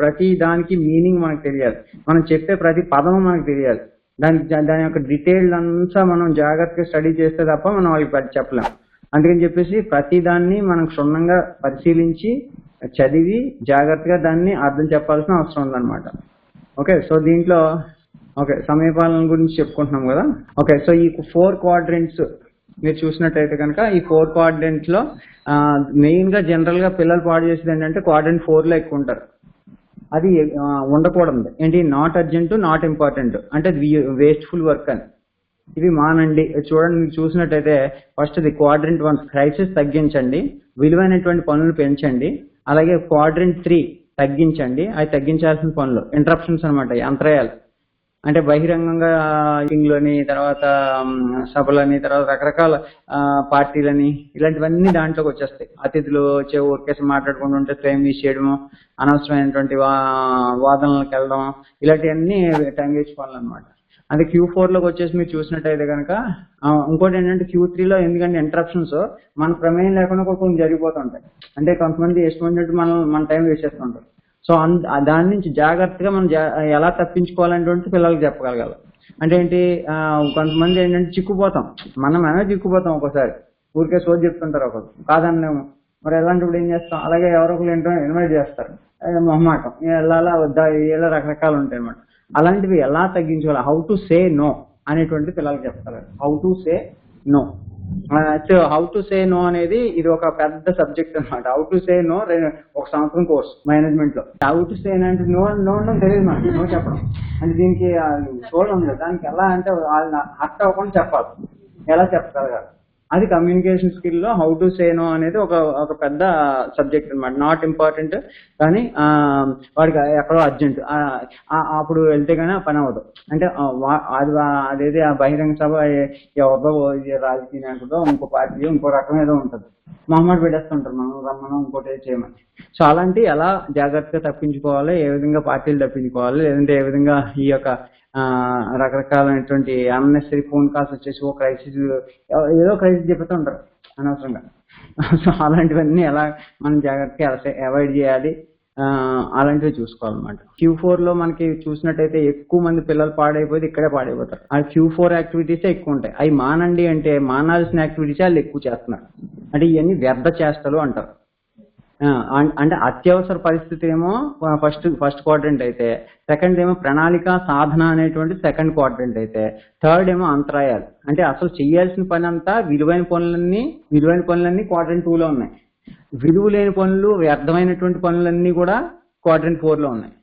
ప్రతి దానికి మీనింగ్ మనకు తెలియాలి. మనం చెప్పే ప్రతి పదం మనకు తెలియాలి. దాని దాని యొక్క డీటెయిల్ అంతా మనం జాగ్రత్తగా స్టడీ చేస్తే తప్ప మనం వాళ్ళకి చెప్పలేం. అందుకని చెప్పేసి ప్రతి దాన్ని మనం క్షుణ్ణంగా పరిశీలించి చదివి జాగ్రత్తగా దాన్ని అర్థం చెప్పాల్సిన అవసరం ఉందన్నమాట. ఓకే సో దీంట్లో ఓకే సమయపాలన గురించి చెప్పుకుంటున్నాం కదా. ఓకే సో ఈ ఫోర్ క్వాడ్రెంట్స్ మీరు చూసినట్టయితే కనుక ఈ ఫోర్ క్వాడ్రెంట్లో మెయిన్గా జనరల్గా పిల్లలు పాడు చేసేది ఏంటంటే క్వాడ్రెంట్ ఫోర్లో ఎక్కువ ఉంటారు. అది ఉండకూడదు. ఏంటి? నాట్ అర్జెంట్ నాట్ ఇంపార్టెంట్ అంటే వేస్ట్ఫుల్ వర్క్ అని. ఇవి మానండి. చూడండి మీరు చూసినట్టయితే ఫస్ట్ ఇది క్వాడ్రెంట్ వన్ క్రైసిస్ తగ్గించండి. విలువైనటువంటి పనులు పెంచండి. అలాగే క్వాడ్రెంట్ త్రీ తగ్గించండి. అవి తగ్గించాల్సిన పనులు ఇంటరప్షన్స్ అనమాట అంతరాయాలు. అంటే బహిరంగంగా లోని తర్వాత సభలని తర్వాత రకరకాల పార్టీలని ఇలాంటివన్నీ దాంట్లోకి వచ్చేస్తాయి. అతిథులు వచ్చే ఊరికేసి మాట్లాడుకుంటుంటే టైం వేస్ట్ చేయడము అనవసరమైనటువంటి వా వాదనలకు వెళ్ళడం ఇలాంటివన్నీ టైం వేస్ట్ పనులు అదే క్యూ ఫోర్లోకి వచ్చేసి మీరు చూసినట్టయితే కనుక ఇంకోటి ఏంటంటే క్యూ త్రీలో ఎందుకంటే ఇంటరప్షన్స్ మన ప్రమేయం లేకుండా కొంచెం కొన్ని జరిగిపోతుంటాయి. అంటే కొంతమంది ఇష్టం మనం మన టైం వేస్ట్ చేస్తుంటారు. సో అన్- దాని నుంచి జాగ్రత్తగా మనం జా- ఎలా తప్పించుకోవాలనేటువంటి పిల్లలకి చెప్పగలగాలి. అంటే ఏంటి కొంతమంది ఏంటంటే చిక్కుపోతాం. మనం మనమే చిక్కుపోతాం ఒక్కోసారి. ఊరికే సోది చెప్తుంటారు ఒకరు. కాదన్నాము మరి ఎలాంటిప్పుడు ఏం చేస్తాం? అలాగే ఎవరో ఒకరు ఏంటో ఇన్వైట్ చేస్తారు. మొహమాటం. వెళ్ళాలా వద్దా ఇలా రకరకాలు ఉంటాయి అనమాట అలాంటివి ఎలా తగ్గించుకోవాలి? హౌ టు సే నో అనేటువంటి పిల్లలకి చెప్తారు. How to say no so how to say no అనేది ఇది ఒక పెద్ద సబ్జెక్ట్ అన్నమాట. హౌ టు సే నో ఒక సంవత్సరం కోర్స్ మేనేజ్మెంట్లో. హౌ టు సే అంటే నో నో అనడం తెలియదు మనకి. నో చెప్పడం. అంటే దీనికి చూడడం లేదు దానికి ఎలా అంటే వాళ్ళని హర్ట్ అవ్వకుండా చెప్పాలి. ఎలా చెప్పగలగాలి అది కమ్యూనికేషన్ స్కిల్లో హౌ టు సే నో అనేది ఒక ఒక పెద్ద సబ్జెక్ట్ అనమాట నాట్ ఇంపార్టెంట్ కానీ వాడికి ఎక్కడో అర్జెంట్ అప్పుడు వెళ్తే కానీ పని అవ్వదు. అంటే అది అదేది ఆ బహిరంగ సభ ఏ- ఎవరిదో రాజకీయ నాయకుడో ఇంకో పార్టీ ఇంకో రకం ఏదో ఉంటుంది. మొహమ్మద్ పెట్టేస్తుంటారు మనం రమ్మనం ఇంకోటి చేయమని. సో అలాంటి ఎలా జాగ్రత్తగా తప్పించుకోవాలి ఏ విధంగా పార్టీలు తప్పించుకోవాలి లేదంటే ఏ విధంగా ఈ యొక్క రకరకాలైనటువంటి అన్నెసరీ ఫోన్ కాల్స్ వచ్చేసి ఓ క్రైసిస్ ఏదో క్రైసిస్ చెప్తూ ఉంటారు అనవసరంగా. సో అలాంటివన్నీ ఎలా మనం జాగ్రత్తగా అవాయిడ్ చేయాలి ఆ, అలాంటివి చూసుకోవాలన్నమాట. క్యూ ఫోర్లో మనకి చూసినట్టయితే ఎక్కువ మంది పిల్లలు పాడైపోతే ఇక్కడే పాడైపోతారు. ఆ క్యూ ఫోర్ యాక్టివిటీస్ ఎక్కువ ఉంటాయి. అవి మానండి అంటే మానాల్సిన యాక్టివిటీస్ వాళ్ళు ఎక్కువ చేస్తున్నారు. అంటే ఇవన్నీ వ్యర్థ చేష్టలు అంటారు. అంటే అత్యవసర పరిస్థితి ఏమో ఫస్ట్ ఫస్ట్ క్వాడ్రంట్ అయితే సెకండ్ ఏమో ప్రణాళిక సాధన అనేటువంటి సెకండ్ క్వాడ్రంట్ అయితే థర్డ్ ఏమో అంతరాయాలు. అంటే అసలు చేయాల్సిన పని అంతా విలువైన పనులన్నీ విలువైన పనులన్నీ క్వాడ్రంట్లో ఉన్నాయి. విలువ లేని పనులు వ్యర్థమైనటువంటి పనులన్నీ కూడా క్వాడ్రంట్లో ఉన్నాయి.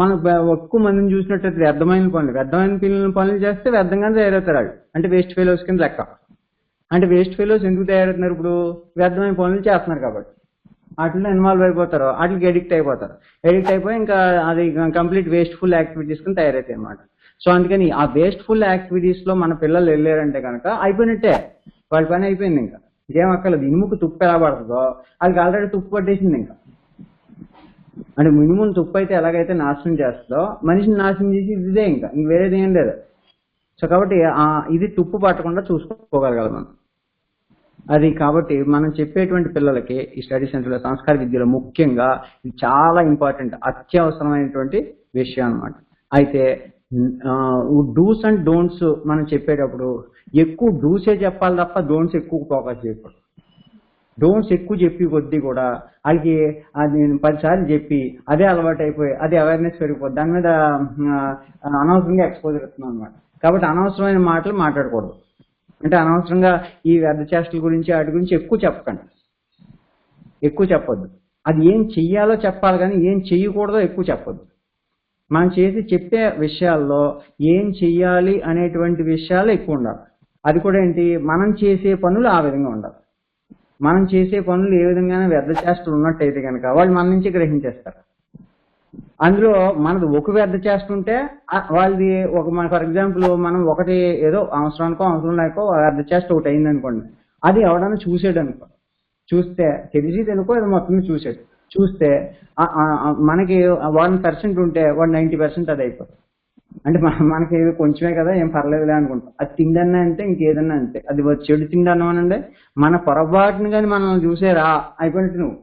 మనం ఒక్క ఎక్కువ మందిని చూసినట్టయితే వ్యర్థమైన పనులు వ్యర్థమైన పిల్లల పనులు చేస్తే వ్యర్థంగానే తయారవుతారు వాళ్ళు. అంటే వేస్ట్ ఫెలోస్ కింద లెక్క. అంటే వేస్ట్ ఫెలోస్ ఎందుకు తయారవుతున్నారు ఇప్పుడు? వ్యర్థమైన పనులు చేస్తున్నారు కాబట్టి. వాటిలో ఇన్వాల్వ్ అయిపోతారు. వాటికి ఎడిక్ట్ అయిపోతారు. ఎడిక్ట్ అయిపోయి ఇంకా అది కంప్లీట్ వేస్ట్ఫుల్ యాక్టివిటీస్ కింద తయారవుతాయి అనమాట సో అందుకని ఆ వేస్ట్ఫుల్ యాక్టివిటీస్లో మన పిల్లలు వెళ్ళారంటే కనుక అయిపోయినట్టే. వాళ్ళ పని అయిపోయింది ఇంకా. ఏం అక్కర్లేదు. ఇనుముకు తుప్పు ఎలా పడుతుందో వాళ్ళకి ఆల్రెడీ తుప్పు పట్టేసింది ఇంకా. అంటే మినిమం తుప్పు అయితే ఎలాగైతే నాశనం చేస్తుందో మనిషిని నాశనం చేసి ఇదే ఇంకా. ఇంక వేరేది ఏం లేదు. సో కాబట్టి ఇది తుప్పు పట్టకుండా చూసుకోగలగాలి మనం. అది కాబట్టి మనం చెప్పేటువంటి పిల్లలకి ఈ స్టడీ సెంటర్లో సంస్కార విద్యలో ముఖ్యంగా ఇది చాలా ఇంపార్టెంట్ అత్యవసరమైనటువంటి విషయం అనమాట అయితే డూస్ అండ్ డోంట్స్ మనం చెప్పేటప్పుడు ఎక్కువ డూసే చెప్పాలి తప్ప డోంట్స్ ఎక్కువ ఫోకస్ చేయకూడదు. డోంట్స్ ఎక్కువ చెప్పి కొద్దీ కూడా వాళ్ళకి అది నేను పదిసార్లు చెప్పి అదే అలవాటు అయిపోయి అదే అవేర్నెస్ పెరిగిపోద్ది. దాని మీద అనవసరంగా ఎక్స్పోజర్ ఇస్తున్నాం అనమాట కాబట్టి అనవసరమైన మాటలు మాట్లాడకూడదు. అంటే అనవసరంగా ఈ వ్యర్థ చేష్టల గురించి వాటి గురించి ఎక్కువ చెప్పకండి. ఎక్కువ చెప్పొద్దు. అది ఏం చెయ్యాలో చెప్పాలి కానీ ఏం చెయ్యకూడదో ఎక్కువ చెప్పొద్దు. మనం చేసి చెప్పే విషయాల్లో ఏం చెయ్యాలి అనేటువంటి విషయాలు ఎక్కువ ఉండాలి. అది కూడా ఏంటి? మనం చేసే పనులు ఆ విధంగా ఉండాలి. మనం చేసే పనులు ఏ విధంగానే వ్యర్థ చేష్టలు ఉన్నట్టయితే కనుక వాళ్ళు మన నుంచి గ్రహించేస్తారు. అందులో మనది ఒక వ్యర్థ చేస్తుంటే వాళ్ళది ఒక మన ఫర్ ఎగ్జాంపుల్ మనం ఒకటి ఏదో అవసరానికో అవసరం లేకో వ్యర్థ చేస్తే ఒకటి అయింది అనుకోండి అది ఎవడన్నా చూసాడు అనుకో చూస్తే తెలిసి తెలుకో ఇది మొత్తం చూసాడు. చూస్తే మనకి వన్ పర్సెంట్ ఉంటే వన్ నైంటీ పర్సెంట్ అది అయిపోతుంది. అంటే మన- మనకి ఏదో కొంచెమే కదా ఏం పర్లేదులే అనుకుంటాం. అది తిండన్నా అంటే ఇంకేదన్నా అంతే. అది చెడు తిండి అన్నామనండి మన పొరపాటుని కానీ మనం చూసే రా అయిపోయినట్టు నువ్వు.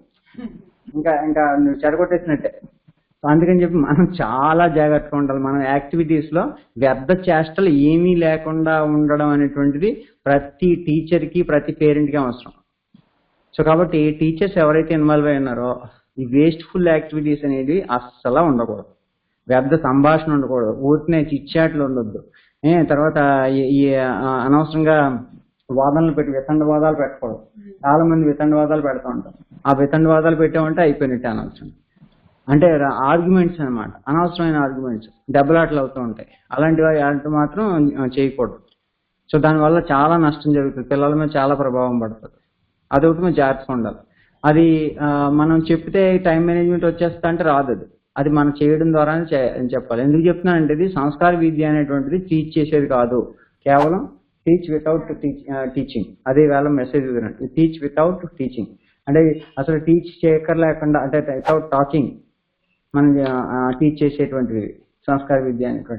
ఇంకా ఇంకా నువ్వు చెడగొట్టేసినట్టే. సో అందుకని చెప్పి మనం చాలా జాగ్రత్తగా ఉండాలి. మన యాక్టివిటీస్లో వ్యర్థ చేష్టలు ఏమీ లేకుండా ఉండడం అనేటువంటిది ప్రతి టీచర్కి ప్రతి పేరెంట్కి అవసరం. సో కాబట్టి టీచర్స్ ఎవరైతే ఇన్వాల్వ్ అయి ఉన్నారో ఈ వేస్ట్ఫుల్ యాక్టివిటీస్ అనేవి అస్సలు ఉండకూడదు. వ్యర్థ సంభాషణ ఉండకూడదు. ఊరికనే చిచ్చాట్లు ఉండొద్దు. ఏ తర్వాత ఈ- అనవసరంగా వాదనలు పెట్టి వితండవాదాలు పెట్టకూడదు. చాలా మంది వితండవాదాలు పెడతా ఉంటారు. ఆ వితండవాదాలు పెట్టామంటే అయిపోయినట్టే అనవసరం. అంటే ఆర్గ్యుమెంట్స్ అన్నమాట. అనవసరమైన ఆర్గ్యుమెంట్స్ దెబ్బలాటలు అవుతూ ఉంటాయి. అలాంటివి అలాంటివి మాత్రం చేయకూడదు. సో దానివల్ల చాలా నష్టం జరుగుతుంది. పిల్లల మీద చాలా ప్రభావం పడుతుంది. అదొకటి మేము జాగ్రత్తగా ఉండాలి. అది మనం చెప్తే టైం మేనేజ్మెంట్ వచ్చేస్తా అంటే రాదు అది. అది మనం చేయడం ద్వారానే చెప్పాలి. ఎందుకు చెప్తున్నానంటే ఇది సంస్కార విద్య అనేటువంటిది టీచ్ చేసేది కాదు. కేవలం టీచ్ వితౌట్ టీచ్ టీచింగ్ అదే వేళ మెసేజ్ టీచ్ వితౌట్ టీచింగ్ అంటే అసలు టీచ్ చేయక్కర్ లేకుండా అంటే వితౌట్ టాకింగ్ మనం టీచ్ చేసేటువంటిది సంస్కార విద్య అనేటువంటి